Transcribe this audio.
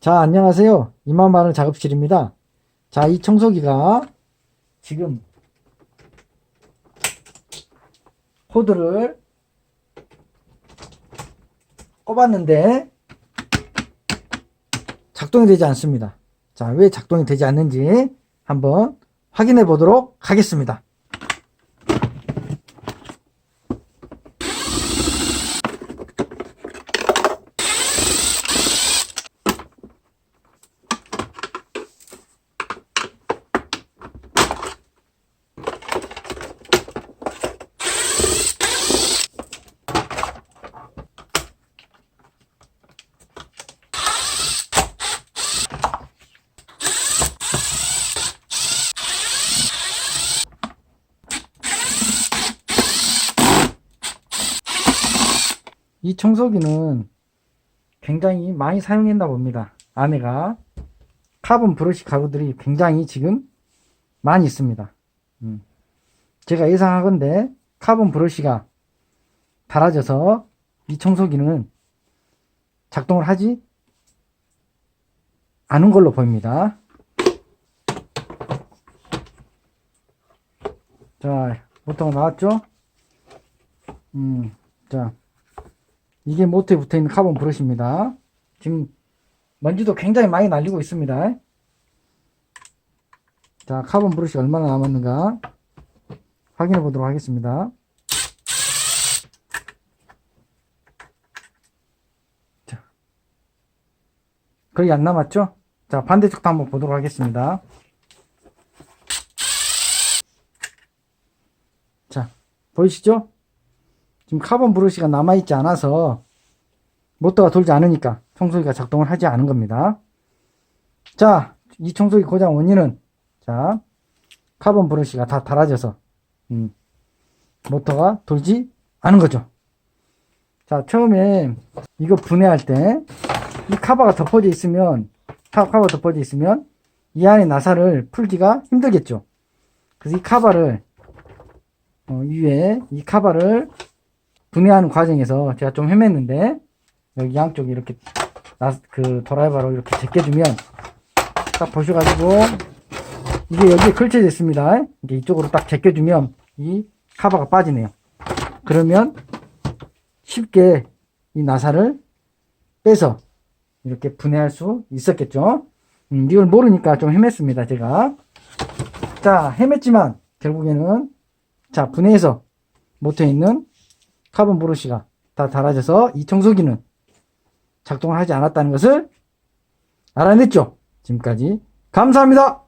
자, 안녕하세요. 이만만을 작업실입니다. 자, 이 청소기가 지금 코드를 꼽았는데 작동이 되지 않습니다. 자, 왜 작동이 되지 않는지 한번 확인해 보도록 하겠습니다. 이 청소기는 굉장히 많이 사용했나 봅니다. 아내가 카본 브러쉬 가구들이 굉장히 지금 많이 있습니다. 음. 제가 예상하건대 카본 브러쉬가 닳아져서 이 청소기는 작동을 하지 않은 걸로 보입니다. 자, 모터가 나왔죠? 음, 자, 이게 모터에 붙어 있는 카본 브러쉬입니다. 지금 먼지도 굉장히 많이 날리고 있습니다. 자, 카본 브러쉬 얼마나 남았는가 확인해 보도록 하겠습니다. 자, 거의 안 남았죠? 자, 반대쪽도 한번 보도록 하겠습니다. 자, 보이시죠? 지금 카본 브러쉬가 남아있지 않아서 모터가 돌지 않으니까 청소기가 작동을 하지 않은 겁니다. 자, 이 청소기 고장 원인은 자, 카본 브러쉬가 다 닳아져서 음, 모터가 돌지 않은 거죠. 자, 처음에 이거 분해할 때 이 카바가 덮어져 있으면 카- 카바 덮어져 있으면 이 안에 나사를 풀기가 힘들겠죠. 그래서 이 카바를 어, 위에 이 카바를 분해하는 과정에서 제가 좀 헤맸는데 여기 양쪽에 이렇게 나, 그 드라이버로 이렇게 제껴주면 딱 보셔가지고 이게 여기에 걸쳐져 있습니다. 이게 이쪽으로 딱 제껴주면 이 카바가 빠지네요. 그러면 쉽게 이 나사를 빼서 이렇게 분해할 수 있었겠죠. 음, 이걸 모르니까 좀 헤맸습니다. 제가 자 헤맸지만 결국에는 자 분해해서 모터에 있는 카본 브러쉬가 다 닳아져서 이 청소기는 작동을 하지 않았다는 것을 알아냈죠. 지금까지 감사합니다.